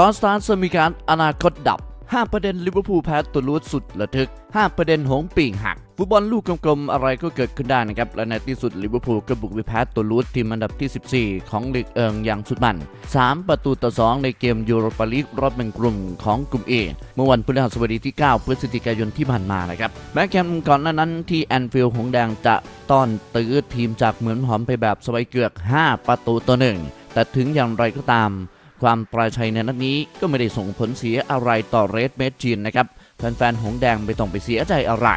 กอนสตาร์สมีการอนาคตดับ 5 ประเด็นลิเวอร์พูลแพ้ตัวรูดสุดระทึก 5 ประเด็นหงส์ปีงหัก ฟุตบอลลูกกลมๆ อะไรก็เกิดขึ้นได้นะครับ และในที่สุดลิเวอร์พูลก็บุกไปแพ้ตัวรูดทีมอันดับที่ 14 ของลีกเอิงอย่างสุดมัน 3 ประตูต่อ 2 ในเกมยูโรปาลีกรอบแบ่งกลุ่มของกลุ่ม A เมื่อวันพฤหัสบดีที่ 9 พฤศจิกายนที่ผ่านมานะครับ แม้เกมก่อนหน้านั้นที่แอนฟิลด์หงแดงจะต้อนตื้อทีมจากเหมือนหอมไปแบบสบายเกือก 5 ประตูต่อหนึ่งแต่ถึงอย่างไรก็ตาม ความปลายชัยในนัดนี้ก็ไม่ได้ส่งผลเสียอะไรต่อเรดเมดจีนนะครับแฟนๆ หงแดงไม่ต้องไปเสียใจอะไร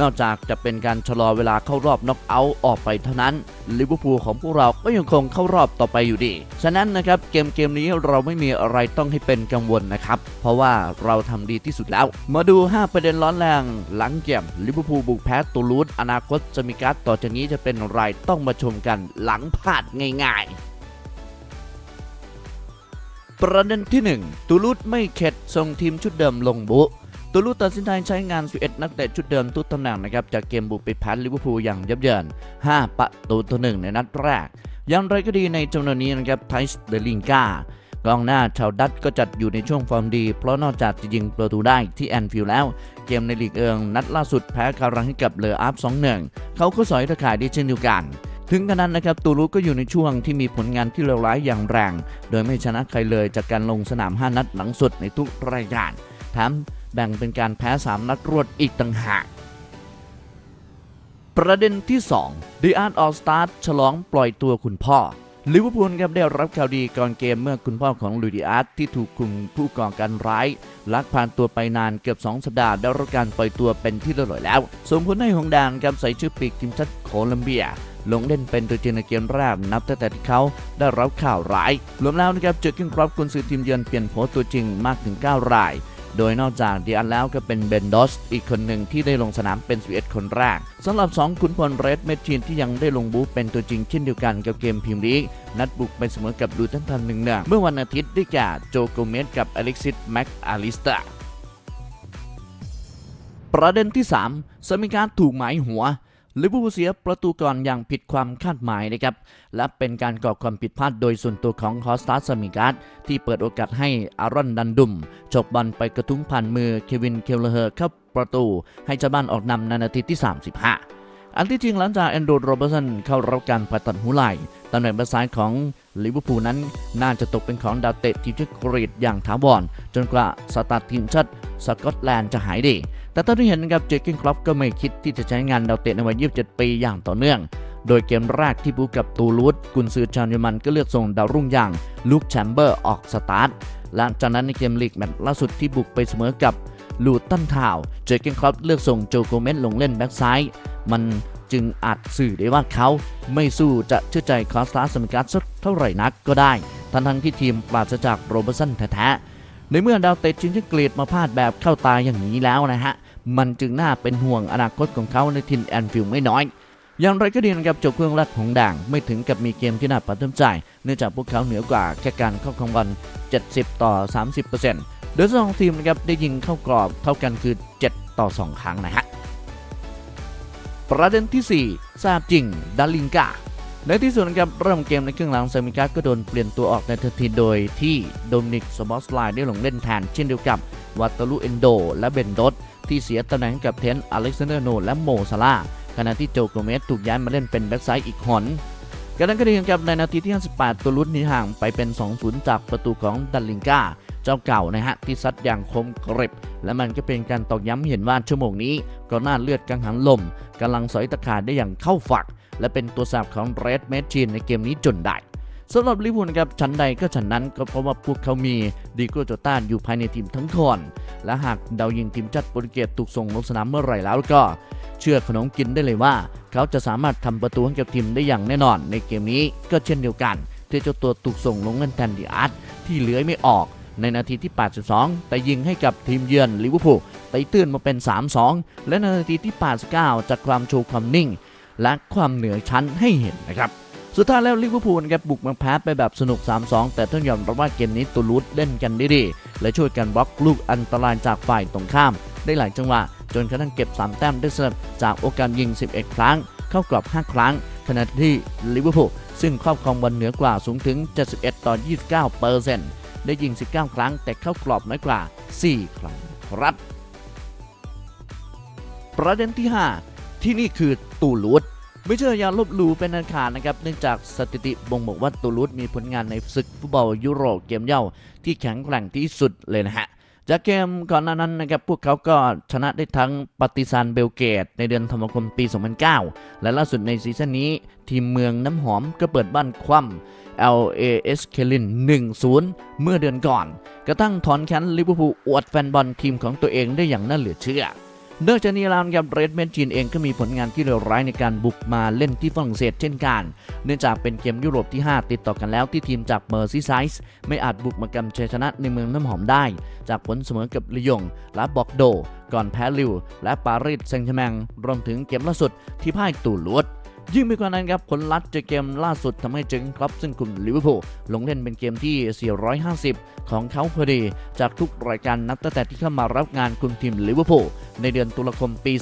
นอกจากจะเป็นการชะลอเวลาเข้ารอบน็อกเอาท์ออกไปเท่านั้น ลิเวอร์พูลของพวกเราก็ยังคงเข้ารอบต่อไปอยู่ดี ฉะนั้นนะครับเกมเกมนี้เราไม่มีอะไรต้องให้เป็นกังวลนะครับ เพราะว่าเราทำดีที่สุดแล้ว มาดู 5 ประเด็นร้อนแรง หลังเกมลิเวอร์พูลบุกแพ้ตูลูสอนาคตจะมีการต่อจากนี้จะเป็นอะไรต้องมาชมกันหลังพลาดง่าย ๆ ประเด็นที่ 1 ตูลูดไม่เข็ดส่งทีมชุดเดิมลงบุตูลูดตัดสินใจใช้งาน 11 นักเตะชุดเดิมทุกตำแหน่งนะครับจากเกมบุกไปแพ้ลิเวอร์พูลอย่างยับเยิน 5 ประตูต่อหนึ่งในนัดแรก อย่างไรก็ดีในจำนวนนี้นะครับไทส์เดลิงกากองหน้าชาวดัตก็จัดอยู่ในช่วงฟอร์มดี เพราะนอกจากจะยิงประตูได้ที่แอนฟิลด์แล้ว เกมในลีกเอิงนัดล่าสุดแพ้คารังให้กับเลออัพ2-1 เขาก็สอยตะข่ายได้เช่นเดียวกัน ถึงกระนั้นนะครับตูรุก็อยู่ในช่วงที่มีผลงานที่เลวร้ายอย่างแรง โดยไม่ชนะใครเลยจากการลงสนาม 5 นัดหลังสุดในทุกรายการแถมแบ่งเป็นการแพ้ 3 นัดรวดอีกต่างหาก ประเด็นที่ 2 The Art of Start ฉลองปล่อยตัวคุณพ่อลิเวอร์พูลครับได้รับข่าวดีก่อนเกมเมื่อคุณพ่อของลุยดิอาร์ตที่ถูกกลุ่มผู้ก่อการร้าย ลักพาตัวไปนานเกือบ 2 สัปดาห์ได้รับการปล่อยตัวเป็นที่เรียบร้อยแล้วส่งผลให้หงแดงครับใส่ชื่อปีกทีมชาติโคลัมเบีย ลงเล่นเป็นตัวจริงในเกมแรกนับตั้งแต่ที่เขาได้รับข่าวร้าย รวมแล้วนะครับเจอกิ้งครอปกุนซือทีมเยือนเปลี่ยนโผตัวจริงมากถึง 9 ราย โดยนอกจากดีอันแล้วก็เป็นเบนดอสอีกคนหนึ่งที่ได้ลงสนามเป็น11คนแรกสำหรับ 2 ขุนพลเรดเมทีนที่ยังได้ลงบูเป็นตัวจริงเช่นเดียวกันกับเกมพรีเมียร์ลีกนัดบุกไปเสมอกับดูตันทันหนึ่งเนื่องเมื่อวันอาทิตย์ได้แก่โจโกเมสกับอเล็กซิสแม็กอาลิสตาประเด็นที่ 3 สมิการถูกหมายหัว ลิเวอร์พูลเสียประตูก่อนอย่างผิดความคาดหมายนะครับ และเป็นการก่อความผิดพลาดโดยส่วนตัวของคอสตาสมิการ์ดที่เปิดโอกาสให้อารอนดันดุมฉกบอลไปกระทุ้งผ่านมือเควินเคลเลอร์เข้าประตู ให้เจ้าบ้านออกนำในนาทีที่ 35 อันที่จริงหลังจากแอนดรูว์โรเบอร์สันเข้ารับการผ่าตัดหูไหล่ตำแหน่งแบ็คซ้ายของ ลิเวอร์พูลนั้นน่าจะตกเป็นของดาวเตะทีมชาติกรีกอย่างถาวรจนกว่าสตาร์ททีมชาติสกอตแลนด์จะหายดี แต่ตอนที่เห็นนะครับเจอร์เกินครอปก็ไม่คิดที่จะใช้งานดาวเตะในวัย 27 ปีอย่างต่อเนื่อง โดยเกมแรกที่บูกับตูลูดกุนซือชาวเยอรมันก็เลือกส่งดาวรุ่งอย่างลูกแชมเบอร์ออกสตาร์ทหลังจากนั้นในเกมลีกแมตช์ล่าสุดที่บุกไปเสมอกับลูตันทาวเจอร์เกนครอปเลือกส่งโจโกเมสลงเล่นแบ็กซ้ายมัน จึงอาจสื่อได้ว่าเขา ไม่สู้จะเชื่อใจคอสตาสมิกัสสักเท่าไหร่นักก็ได้ ทั้งทั้งที่ทีมปราศจากโรเบอร์สันแท้ๆในเมื่อดาวเตะชิงชกรีดมาพลาดแบบเข้าตายอย่างนี้แล้วนะฮะ มันจึงน่าเป็นห่วงอนาคตของเขาในทินแอนฟิลด์ไม่น้อยอย่างไรก็ดีนะครับจบเครื่องรัดของด่างไม่ถึงกับมีเกมที่น่าประทับใจเนื่องจากพวกเขาเหนือกว่าแค่การเข้าครองบอล70 ต่อ 30%โดยสองทีมนะครับได้ยิงเข้ากรอบเท่ากันคือ 7 ต่อ 2 ครั้งนะฮะ ประเด็นที่ 4 ทราบจริงดาลิงกาในที่สุดนะครับเริ่มเกมในครึ่งหลังเซมิกาก็โดนเปลี่ยนตัวออกในทันทีโดยที่โดมินิกสมอสไลน์ได้ลงเล่นแทนเช่นเดียวกับวัตตาลูเอนโด และเบนโดสที่เสียตำแหน่งกับเทนอเล็กซานเดอร์โน และโมซาลาขณะที่โจโกเมสถูกย้ายมาเล่นเป็นแบ็กซ้ายอีกหนกระนั้นก็ดีครับในนาทีที่ 58 ตัวลุ้นหนีห่างไปเป็น 2-0 จากประตูของดัลลิงกา เจ้าเก่านะฮะที่ซัดอย่างคมกริบ และมันก็เป็นการตอกย้ำเห็นว่าชั่วโมงนี้ก็น่าเลือดกังหันลมกำลังสอยตะขาบได้อย่างเข้าฝัก และเป็นตัวสาบของเรดเมชชีนในเกมนี้จนได้สำหรับลิวูลนครับชั้นใดก็ชั้นนั้นก็เพราะว่าพวกเขามีดีโกโจต้านอยู่ภายในทีมทั้งคนและหากดาวยิงทีมชาติโปรตุเกสถูกส่งลงสนามเมื่อไหร่แล้วก็เชื่อขนมกินได้เลยว่า เขาจะสามารถทำประตูให้กับทีมได้อย่างแน่นอน ในเกมนี้ก็เช่นเดียวกันที่เจ้าตัวถูกส่งลงเล่นแทนดิอาร์ตที่เหลือไม่ออก ในนาทีที่ 82 แต่ยิงให้กับทีมเยือนลิเวอร์พูลตีตื้นมาเป็น 3-2 และในนาทีที่ 89 จากความโชว์ความนิ่ง และความเหนือชั้นให้เห็นนะครับสุดท้ายแล้วลิเวอร์พูลครับบุกมาแพ้ไปแบบสนุก 3-2 แต่ต้องยอมรับว่าเกมนี้ตูลูดเล่นกันได้ดี และช่วยกันบล็อกลูกอันตรายจากฝ่ายตรงข้าม ได้หลายจังหวะ จนกระทั่งเก็บ 3 แต้มได้สำเร็จจากโอกาสยิง 11 ครั้ง เข้ากรอบ 5 ครั้ง ขณะที่ลิเวอร์พูลซึ่งครอบครองบอลเหนือกว่าสูงถึง 71 ต่อ 29เปอร์เซ็นต์ ได้ยิง 19 ครั้ง แต่เข้ากรอบน้อยกว่า 4 ครั้งครับ ประเด็นที่ 5 ที่นี่คือตูลูดไม่เชื่ออย่าลบหลู่เป็นอันขาดนะครับ เนื่องจากสถิติบ่งบอกว่าตูลูดมีผลงานในศึกฟุตบอลยุโรปเกมเย่าที่แข็งแกร่งที่สุดเลยนะฮะจากเกมก่อนหน้านั้นนะครับพวกเขาก็ชนะได้ทั้งปฏิซานเบลเกต ในเดือนธันวาคมปี 2009 และล่าสุดในซีซั่นนี้ ทีมเมืองน้ำหอมก็เปิดบ้านคว่ำ LAS เคลิน1-0 เมื่อเดือนก่อน กระทั่งถอนแค้นลิเวอร์พูลอวดแฟนบอลทีมของตัวเองได้อย่างน่าเหลือเชื่อนอกจากนี้แล้วนะครับเรดเมนจีนเองก็มีผลงานที่เลวร้ายในการบุกมาเล่นที่ฝรั่งเศสเช่นกัน เนื่องจากเป็นเกมยุโรปที่ 5 ติดต่อกันแล้วที่ทีมจากเมอร์ซีไซส์ไม่อาจบุกมากำชัยชนะในเมืองน้ำหอมได้ จากผลเสมอกับลียง และบอกโด ก่อนแพ้ลิว และปารีสแซงต์แชร์แมงรวมถึงเกมล่าสุดที่พ่ายตูลวด ยิ่งไปกว่านั้นครับผลลัพธ์จากเกมล่าสุดทำให้เจึงครับซึ่งกลุ่มลิเวอร์พูลลงเล่นเป็นเกมที่ 450 ของเขาพอดี จากทุกรายการนับตั้งแต่ที่เข้ามารับงานคุมทีมลิเวอร์พูลในเดือนตุลาคมปี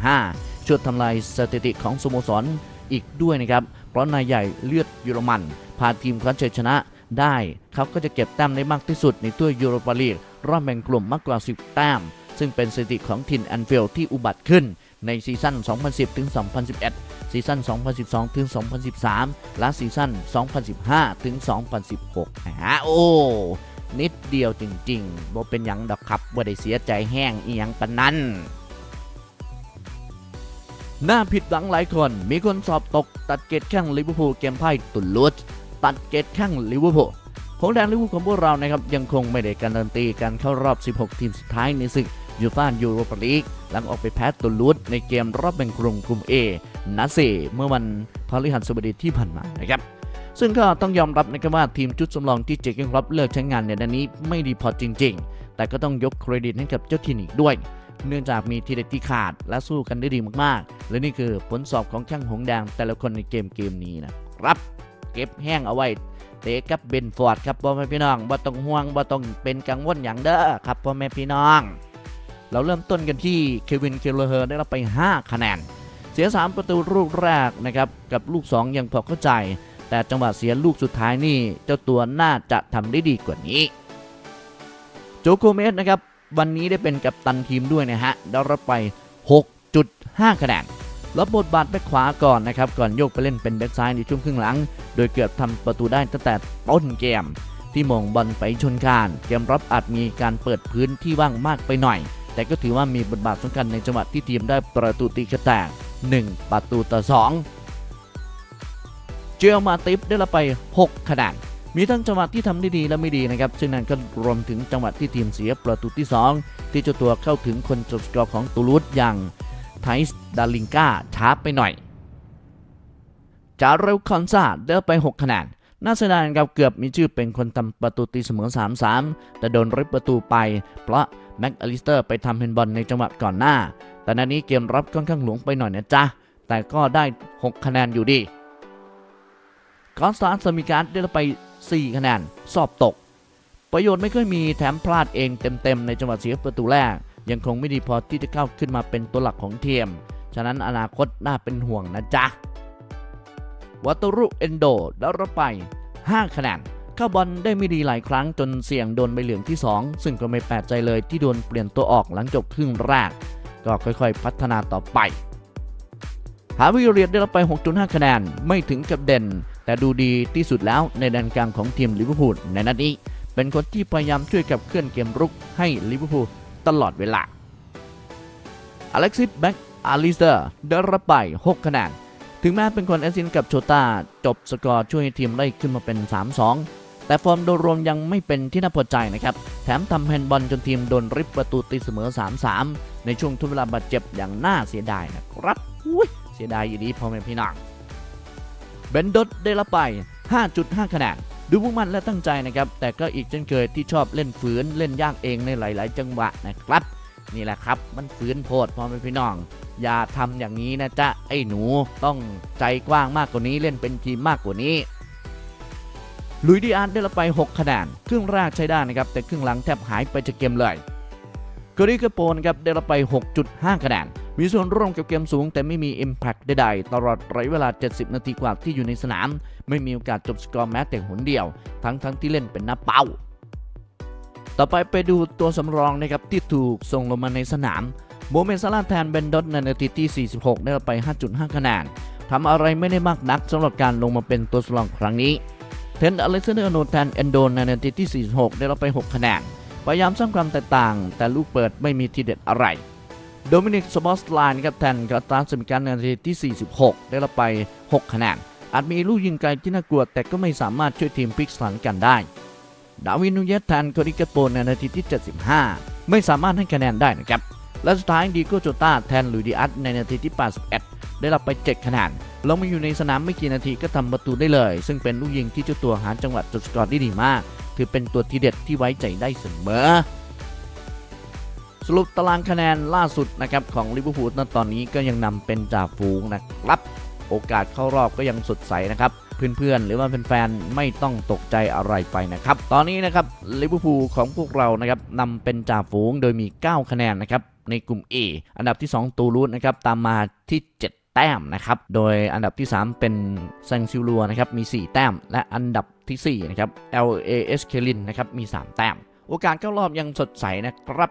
2015 ช่วยทำลายสถิติของสโมสรอีกด้วยนะครับ เพราะนายใหญ่เลือดเยอรมันพาทีมคว้าชัยชนะได้เขาก็จะเก็บแต้มได้มากที่สุดในถ้วยูโรปาลีกรอบแบ่งกลุ่มมากกว่า 10 แต้ม ซึ่งเป็นสถิติของทินแอนฟิลด์ที่อุบัติขึ้นในซีซั่น 2010ถึง2011 ซีซั่น 2012 ถึง 2013 และซีซั่น 2015 ถึง 2016ฮะโอ้ นิดเดียวจริงๆบ่เป็นหยังดอกครับบ่ได้เสียใจแห้งอีหยังปานนั้นน่าผิดหวังหลายคน มีคนสอบตกตัดเกตแข้งลิเวอร์พูลเกมไพ่ตุนลุดตัดเกตแข้งลิเวอร์พูลของแดงลิเวอร์พูลของพวกเรานะครับยังคงไม่ได้การันตีการเข้ารอบ 16 ทีมสุดท้ายในศึก ยูฟ่ายูโรปาลีกหลังออกไปแพ้ตุลุดในเกมรอบแบ่งกลุ่มกลุ่ม A นัดสี่เมื่อวันพฤหัสบดีที่ผ่านมานะครับซึ่งก็ต้องยอมรับนะครับว่าทีมชุดสำรองที่เจเกนครอปเลิกใช้งานในด้านนี้ไม่ดีพอจริง ๆ แต่ก็ต้องยกเครดิตให้กับเจ้าทีมอีกด้วย เนื่องจากมีทีเด็ดที่ขาดและสู้กันได้ดีมากๆ และนี่คือผลสอบของช่างหงแดงแต่ละคนในเกมเกมนี้นะครับ เก็บแห้งเอาไว้ เตะกับเบนฟอร์ดครับพ่อแม่พี่น้องบ่ต้องห่วงบ่ต้องเป็นกังวลอย่างเด้อครับพ่อแม่พี่น้อง เราเริ่มต้นกันที่เควินเคลเฮอร์ได้รับไป 5 คะแนน เสีย 3 ประตูลูกแรกนะครับกับลูก 2 ยังพอเข้าใจ แต่จังหวะเสียลูกสุดท้ายนี่ เจ้าตัวน่าจะทำได้ดีกว่านี้ โจโกเมสนะครับวันนี้ได้เป็นกัปตันทีมด้วยนะฮะได้รับไป 6.5 คะแนนรับบทบาทแบ็คขวาก่อนนะครับก่อนโยกไปเล่นเป็นแบ็คซ้ายในช่วงครึ่งหลัง โดยเกือบทำประตูได้ตั้งแต่ต้นเกมที่มองบอลไปชนคานเกมรับอาจมีการเปิดพื้นที่ว่างมากไปหน่อย แต่ก็ถือว่ามีบทบาทสำคัญในจังหวะที่ทีมได้ประตูตีกระแตก1 ประตูต่อ 2 เจลมาติฟได้รับไป 6 คะแนนมีทั้งจังหวะที่ทำได้ดีและไม่ดีนะครับ ซึ่งนั่นก็รวมถึงจังหวะที่ทีมเสียประตูที่ 2 ที่เจ้าตัวเข้าถึงคนจบสกอร์ของตูลูสอย่างไทส์ดาลิงกาช้าไปหน่อย จาเรลคอนซาได้ไป 6 คะแนน น่าเสียดายนะครับเกือบมีชื่อเป็นคนทำประตูตีเสมอ 3-3 แต่โดนริบประตูไป เพราะแม็กอลิสเตอร์ไปทำเพนบอลในจังหวะก่อนหน้า แต่นัดนี้เกมรับค่อนข้างหลวงไปหน่อยนะจ๊ะ แต่ก็ได้ 6 คะแนนอยู่ดีกอนสตาร์สมิการ์ดได้ไป 4 คะแนน สอบตก ประโยชน์ไม่เคยมีแถมพลาดเองเต็มๆ ในจังหวะเสียประตูแรก ยังคงไม่ดีพอที่จะเข้าขึ้นมาเป็นตัวหลักของทีม ฉะนั้นอนาคตน่าเป็นห่วงนะจ๊ะ วัตรุเอนโดได้รับไป 5 คะแนนเข้าบอลได้ไม่ดีหลายครั้งจนเสี่ยงโดนใบเหลืองที่ 2 ซึ่งก็ไม่แปลกใจเลยที่โดนเปลี่ยนตัวออกหลังจบครึ่งแรก ก็ค่อยๆ พัฒนาต่อไปหาวิเรียนได้รับไป 6.5 คะแนน ไม่ถึงกับเด่น แต่ดูดีที่สุดแล้วในแดนกลางของทีมลิเวอร์พูลในนัดนี้ เป็นคนที่พยายามช่วยกับเคลื่อนเกมรุกให้ลิเวอร์พูลตลอดเวลาอเล็กซิสแบ็กอาลิสเตอร์ได้รับไป 6 คะแนน ถึงแม้เป็นคนแอสซินกับโชตาจบสกอร์ช่วยให้ทีมไล่ขึ้นมาเป็น 3-2 แต่ฟอร์มโดยรวมยังไม่เป็นที่น่าพอใจนะครับ แถมทำแฮนด์บอลจนทีมโดนริบประตูตีเสมอ 3-3 ในช่วงทุนเวลาบาดเจ็บอย่างน่าเสียดายนะครับอุ้ยเสียดายอยู่ดีพ่อแม่พี่น้องเบนดดได้รับไป 5.5 คะแนนดูมุ่งมั่นและตั้งใจนะครับ แต่ก็อีกเช่นเคยที่ชอบเล่นฝืนเล่นยากเองในหลาย ๆ จังหวะนะครับ นี่แหละครับ มันฝืนโพดพ่อแม่พี่น้อง อย่าทำอย่างนี้นะจ๊ะไอ้หนูต้องใจกว้างมากกว่านี้เล่นเป็นทีมมากกว่านี้ลุยดีอาร์ตได้รับไป 6 คะแนนครึ่งแรกใช้ได้นะครับ แต่ครึ่งหลังแทบหายไปจากเกมเลยกริกาโปนะครับได้รับไป 6.5 คะแนน มีส่วนร่วมกับเกมสูง แต่ไม่มี Impact ใดๆ ตลอดระยะเวลา 70 นาทีกว่าที่อยู่ในสนาม ไม่มีโอกาสจบสกอร์แม้แต่หนเดียว ทั้งๆทที่เล่นเป็นหน้าเป้า ต่อไปไปดูตัวสำรองนะครับที่ถูกส่งลงมาในสนามโมเมนต์ซาลาแทนเบนดอตในนาทีที่ 46 ได้รับไป 5.5 คะแนนทำอะไรไม่ได้มากนักสำหรับการลงมาเป็นตัวสำรองครั้งนี้ เทนอเล็กซานเดอร์โนแทนเอนโดนในนาทีที่ 46 ได้รับไป 6 คะแนนพยายามสร้างความแตกต่าง แต่ลูกเปิดไม่มีทีเด็ดอะไร โดมินิกสบอสไลน์ครับแทนกาตาสมิการในนาทีที่ 46 ได้รับไป 6 คะแนนอาจมีลูกยิงไกลที่น่ากลัวแต่ก็ไม่สามารถช่วยทีมพลิกสถานการณ์ได้ ดาวินนูเยสแทนโคดิกาโปในนาทีที่ 75 ไม่สามารถให้คะแนนได้นะครับ และสุดท้ายดีโกโจตาแทนลุยดิอัสในนาทีที่ 81 ได้รับไป 7 คะแนนลงมาอยู่ในสนามไม่กี่นาทีก็ทำประตูได้เลย ซึ่งเป็นลูกยิงที่เจ้าตัวหาจังหวะจุดสกอร์ได้ดีมาก ถือเป็นตัวทีเด็ดที่ไว้ใจได้เสมอสรุปตารางคะแนนล่าสุดนะครับของลิเวอร์พูลณตอนนี้ก็ยังนำเป็นจ่าฝูงนะครับ โอกาสเข้ารอบก็ยังสดใสนะครับเพื่อนๆ หรือว่าแฟนๆ ไม่ต้องตกใจอะไรไปนะครับ ตอนนี้นะครับลิเวอร์พูลของพวกเรานะครับนำเป็นจ่าฝูงโดยมี 9 คะแนนนะครับในกลุ่ม A อันดับที่ 2 ตูรูสนะครับตามมาที่ 7 แต้มนะครับ โดยอันดับที่ 3 เป็นซังซิลัวนะครับมี 4 แต้ม และอันดับทีสี่4นะครับ LAS เคลินนะครับมี 3 แต้ม โอกาสเข้ารอบยังสดใสนะครับ